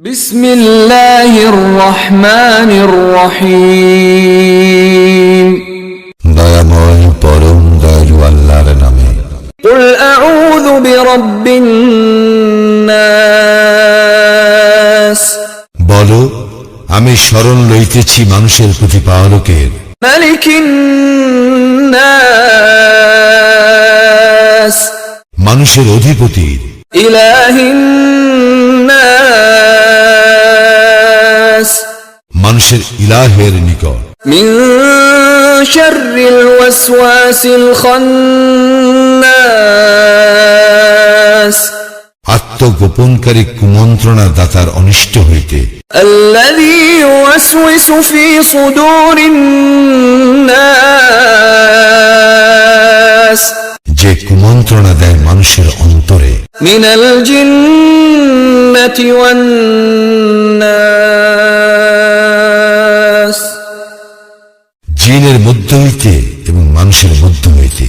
بسم الله الرحمن الرحيم দয়াময় পরম দয়ালু আল্লাহর নামে قل أعوذ برب الناس বলো আমি স্মরণ লইতেছি মানুষের প্রতিপালকের ملك الناس মানুষের অধিপতির إله মানুষের ইলাহের নিকট। আত্মগোপনকারী কুমন্ত্রণা দাতার অনিষ্ট হইতে। যে কুমন্ত্রণা দেয় মানুষের অন্তরে। মিনাল জিন্নাতি ওয়ান জিনের মধ্য হইতে এবং মানুষের মধ্য হইতে